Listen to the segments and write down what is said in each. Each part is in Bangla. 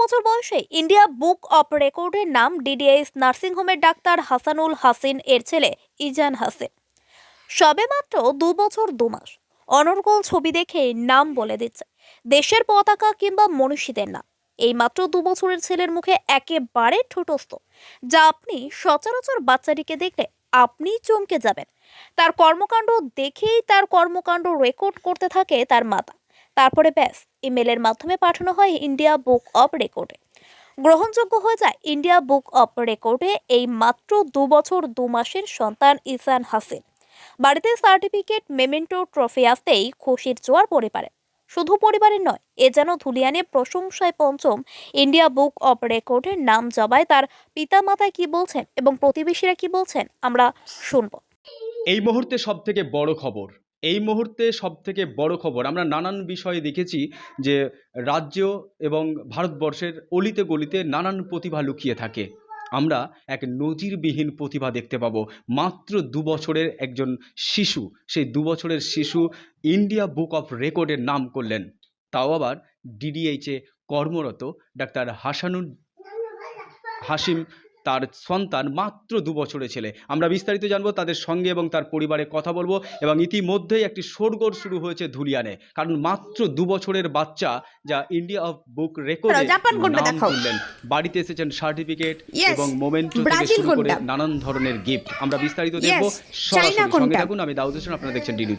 বছর বয়সে ইন্ডিয়া বুক অফ রেকর্ডের নাম ডিডিএস নার্সিংহোমের ডাক্তার হাসানুল হাসিন এর ছেলে ইজান হাসিন। সবেমাত্র দু বছর দু মাস। অনর্গল ছবি দেখে নাম বলে দিচ্ছে। দেশের পতাকা কিংবা মনীষীদের নাম। এই মাত্র দু বছরের ছেলের মুখে একেবারে ঠুটস্থ। যা আপনি সচরাচর বাচ্চাটিকে দেখলে আপনিই চমকে যাবেন। তার কর্মকাণ্ড দেখেই তার কর্মকাণ্ড রেকর্ড করতে থাকে তার মাতা। তারপরে ব্যাস, ইমেলের মাধ্যমে পাঠানো হয় ইন্ডিয়া বুক অফ রেকর্ডে। গ্রহণযোগ্য হয়ে যায় ইন্ডিয়া বুক অফ রেকর্ডে এই মাত্র দু বছর দু মাসের সন্তান ইসান হাসিন। বাড়িতে সার্টিফিকেট, মেমেন্টো ট্রফি আসতেই খুশির জোয়ার পরিবারে শুধু পরিবারের নয়, এ যেন ধুলিয়ানে প্রশংসায় পঞ্চম ইন্ডিয়া বুক অফ রেকর্ডের নাম জবায় তার পিতামাতা কি বলছেন এবং প্রতিবেশীরা কি বলছেন আমরা শুনব। এই মুহূর্তে সব থেকে বড় খবর এই মুহূর্তে সব থেকে বড় খবর, আমরা নানান বিষয়ে দেখেছি যে রাজ্য এবং ভারতবর্ষের অলিতে গলিতে নানান প্রতিভা লুকিয়ে থাকে। আমরা এক নজিরবিহীন প্রতিভা দেখতে পাবো। মাত্র দু বছরের একজন শিশু, সেই দু বছরের শিশু ইন্ডিয়া বুক অফ রেকর্ডের নাম করলেন। তাও আবার ডিডিএইচে কর্মরত ডাক্তার হাসানুল হাসিম তার সন্তান মাত্র দু বছরের ছেলে। আমরা বিস্তারিত জানব তাদের সঙ্গে এবং তার পরিবারে কথা বলব এবং ইতিমধ্যেই একটি শোরগোল শুরু হয়েছে ধুলিয়ানে। কারণ মাত্র দু বছরের বাচ্চা যা ইন্ডিয়া অফ বুক রেকর্ডে নাম। তুললেন বাড়িতে এসেছেন সার্টিফিকেট এবং মোমেন্টো থেকে শুরু করে নানান ধরনের গিফট আমরা বিস্তারিত দেখব সরাসরি। সঙ্গে থাকুন আমি দাউদ হোসেন আপনারা দেখছেন ডিডি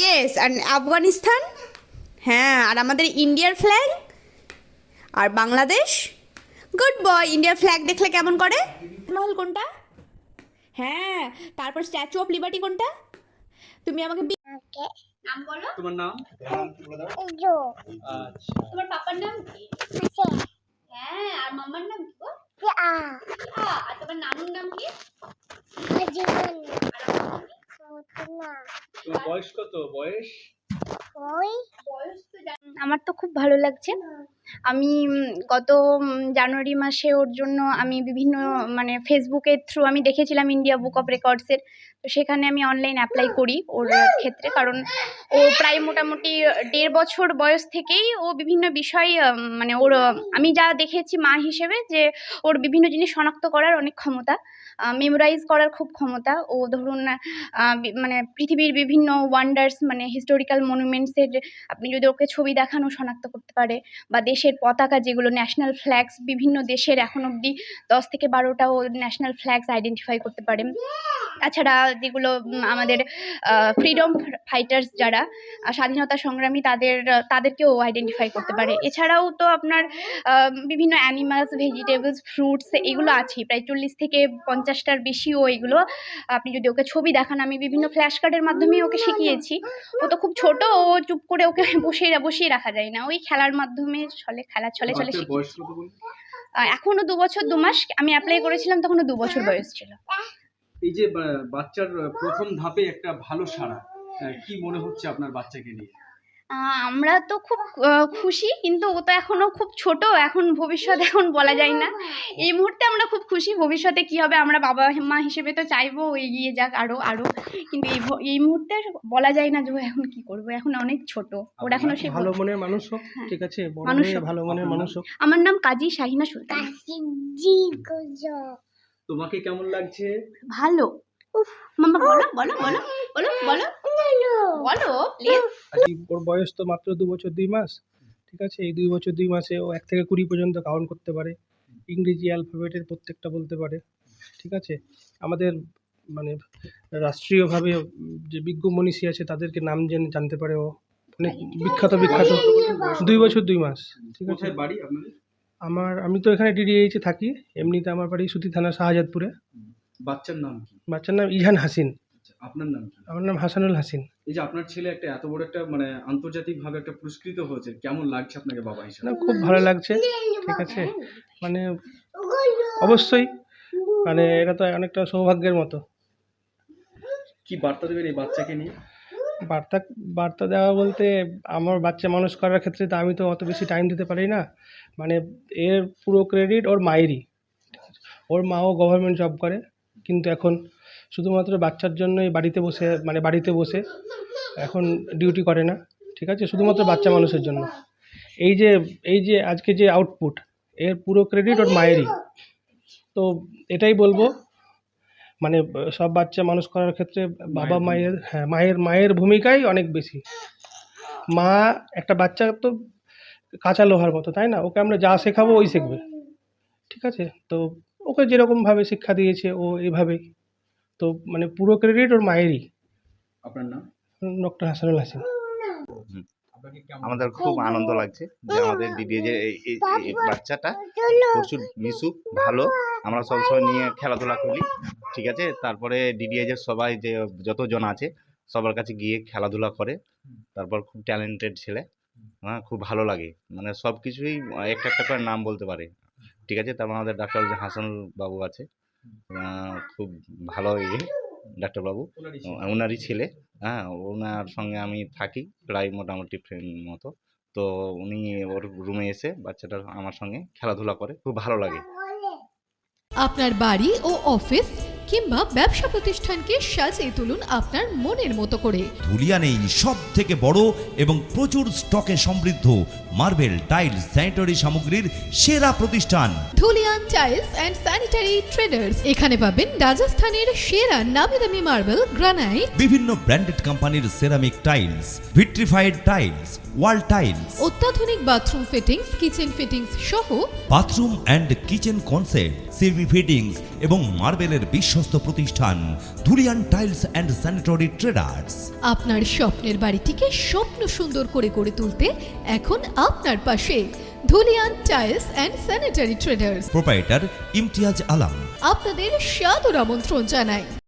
ইয়েস আর আফগানিস্তান হ্যাঁ আর আমাদের ইন্ডিয়ার ফ্ল্যাগ আর বাংলাদেশ গুড বয় ইন্ডিয়ার ফ্ল্যাগ দেখলে কেমন করে? মহল কোনটা? হ্যাঁ তারপর স্ট্যাচু অফ লিবার্টি কোনটা? তুমি আমাকে নাম বলো। তোমার নাম? Jo, আচ্ছা। তোমার পাপার নাম কি? হ্যাঁ আর মাম্মার নাম কি গো? আ, আর তোমার নানুর নাম কি? তোমার বয়স কত? বয়স? বয়স? তো জানি আমার তো খুব ভালো লাগছে। আমি গত জানুয়ারি মাসে ওর জন্য আমি বিভিন্ন মানে ফেসবুকের থ্রু আমি দেখেছিলাম ইন্ডিয়া বুক অফ রেকর্ডসের তো সেখানে আমি অনলাইন অ্যাপ্লাই করি ওর ক্ষেত্রে, কারণ ও প্রায় মোটামুটি দেড় বছর বয়স থেকেই ও বিভিন্ন বিষয় মানে ওর, আমি যা দেখেছি মা হিসেবে যে ওর বিভিন্ন জিনিস শনাক্ত করার অনেক ক্ষমতা মেমোরাইজ করার খুব ক্ষমতা। ও ধরুন মানে পৃথিবীর বিভিন্ন ওয়ান্ডার্স মানে হিস্টোরিক্যাল মনুমেন্টসের আপনি যদি ওকে ছবি দেখানো শনাক্ত করতে পারে বা দেশের পতাকা যেগুলো ন্যাশনাল ফ্ল্যাগস বিভিন্ন দেশের এখন অবধি দশ থেকে বারোটা ও ন্যাশনাল ফ্ল্যাগস আইডেন্টিফাই করতে পারে। তাছাড়া যেগুলো আমাদের ফ্রিডম ফাইটার্স যারা স্বাধীনতা সংগ্রামী তাদের, তাদেরকেও আইডেন্টিফাই করতে পারে। এছাড়াও তো আপনার বিভিন্ন অ্যানিমালস ভেজিটেবলস ফ্রুটস এগুলো আছেই। প্রায় চল্লিশ থেকে পঞ্চাশটার বেশিও এগুলো, আপনি যদি ওকে ছবি দেখান, আমি বিভিন্ন ফ্ল্যাশ কার্ডের মাধ্যমে ওকে শিখিয়েছি। ও তো খুব ছোট, ও চুপ করে ওকে বসিয়ে বসিয়ে রাখা যায় না। ওই খেলার মাধ্যমে চলে খেলা চলে চলে শিখি এখনও দু বছর দু মাস আমি অ্যাপ্লাই করেছিলাম তখনও দু বছর বয়স ছিল। এই যে বাচ্চার প্রথম ধাপে একটা ভালো সাড়া কি মনে হচ্ছে আপনার বাচ্চাকে নিয়ে? আমরা তো খুব খুশি কিন্তু ও তো এখনও খুব ছোট এখন ভবিষ্যৎ এখন বলা যায় না। এই মুহূর্তে আমরা খুব খুশি ভবিষ্যতে কি হবে আমরা বাবা মা হিসেবে তো চাইব এগিয়ে যাক আরও আরও। কিন্তু এই এই মুহূর্তে বলা যায় না যে ও এখন কি করব এখন অনেক ছোট ওর এখনও সে ভালো মনের মানুষ হোক হ্যাঁ। ঠিক আছে মানুষ ভালো মনের মানুষ হোক। আমার নাম কাজী শাহিনা সুলতান। তোমাকে কেমন লাগছে? ভালো। উফ মামা বলো বলো বলো বলো বলো। বলো প্লিজ ওর বয়স তো মাত্র দু বছর দুই মাস ঠিক আছে? এই দুই বছর দুই মাসে ও এক থেকে কুড়ি পর্যন্ত কাউন্ট করতে পারে। ইংরেজি অ্যালফাবেটের প্রত্যেকটা বলতে পারে ঠিক আছে? আমাদের মানে রাষ্ট্রীয়ভাবে যে বিজ্ঞ মনীষী আছে তাদেরকে নাম জেনে জানতে পারে ও। অনেক বিখ্যাত বিখ্যাত। দুই বছর দুই মাস ঠিক আছে? বাড়ি আমার আমি তো এখানে ডিডিএইচে থাকি এমনিতে আমার বাড়ি সুতি থানা শাহজাদপুরে। বাচ্চার নাম কি? বাচ্চার নাম ইহান হাসিন। আচ্ছা, আপনার নাম কি? আমার নাম হাসানুল হাসিন। এই যে আপনার ছেলে একটা এত বড় একটা মানে আন্তর্জাতিক ভাবে একটা পুরস্কৃত হয়েছে কেমন লাগছে আপনাকে বাবা হিসেবে? না খুব ভালো লাগছে ঠিক আছে। মানে অবশ্যই মানে এটা তো অনেকটা সৌভাগ্যের মতো। কি বার্তা দেবেন এই বাচ্চাকে নিয়ে? বার্তা বার্তা দেওয়া বলতে আমার বাচ্চা মানুষ করার ক্ষেত্রে তো আমি তো অত বেশি টাইম দিতে পারি না। মানে এর পুরো ক্রেডিট ওর মায়েরই। ওর মাও গভর্নমেন্ট জব করে কিন্তু এখন শুধুমাত্র বাচ্চার জন্যই বাড়িতে বসে মানে বাড়িতে বসে এখন ডিউটি করে না ঠিক আছে? শুধুমাত্র বাচ্চা মানুষের জন্য। এই যে এই যে আজকে যে আউটপুট এর পুরো ক্রেডিট ওর মায়েরই। তো এটাই বলব মানে সব বাচ্চা মানুষ করার ক্ষেত্রে বাবা মায়ের হ্যাঁ মায়ের মায়ের ভূমিকাই অনেক বেশি। মা একটা বাচ্চা তো কাঁচা লোহার মতো তাই না? ওকে আমরা যা শেখাবো ওই শিখবে ঠিক আছে? তো ওকে যেরকমভাবে শিক্ষা দিয়েছে ও এভাবেই। তো মানে পুরো ক্রেডিট ওর মায়েরই। আপনার নাম? ডক্টর হাসানুল হাসিন। আমাদের খুব আনন্দ লাগছে যে আমাদের দিদি যে এই- বাচ্চাটা প্রচুর মিশুক ভালো। আমরা সবসময় নিয়ে খেলাধুলা করি ঠিক আছে? তারপরে ডিডিএজের সবাই যে যতজন আছে সবার কাছে গিয়ে খেলাধুলা করে। তারপর খুব ট্যালেন্টেড ছেলে। হ্যাঁ খুব ভালো লাগে। মানে সব কিছুই একটা একটা করে নাম বলতে পারে। ঠিক আছে? তারপর আমাদের ডাক্তার যে হাসানুল বাবু আছে। খুব ভালো ইয়ে ডাক্তারবাবু ওনারই ওনারই ছেলে। হ্যাঁ ওনার সঙ্গে আমি থাকি প্রায় মোটামুটি ফ্রেন্ড মতো। তো উনি ওর রুমে এসে বাচ্চাটা আমার সঙ্গে খেলাধুলা করে। খুব ভালো লাগে। আপনার বাড়ি ও অফিস কিংবা ব্যবসা প্রতিষ্ঠানকে সাজিয়ে তুলুন আপনার মনের মতো করে। ধুলিয়ানেই সব থেকে বড় এবং প্রচুর স্টকে সমৃদ্ধ মার্বেল টাইলস স্যানিটারি সামগ্রীর সেরা প্রতিষ্ঠান। Dhulian tiles and sanitary traders. এখানে পাবেন রাজস্থানের সেরা নামি দামি মার্বেল গ্রানাইট। বিভিন্ন ব্র্যান্ডেড কোম্পানির ceramic tiles vitrified tiles wall tiles. অত্যাধুনিক বাথরুম ফিটিংস কিচেন ফিটিংস সহ bathroom and kitchen concept CV fittings এবং মার্বেলের বিশ্বস্ত প্রতিষ্ঠান Dhulian tiles and sanitary traders. আপনার স্বপ্নের বাড়িটিকে স্বপ্ন সুন্দর করে গড়ে তুলতে এখন আপনার পাশে Dhulian tiles and sanitary traders. Proprietor Imtiaz Alam. আপনাদের সাদর আমন্ত্রণ জানাই।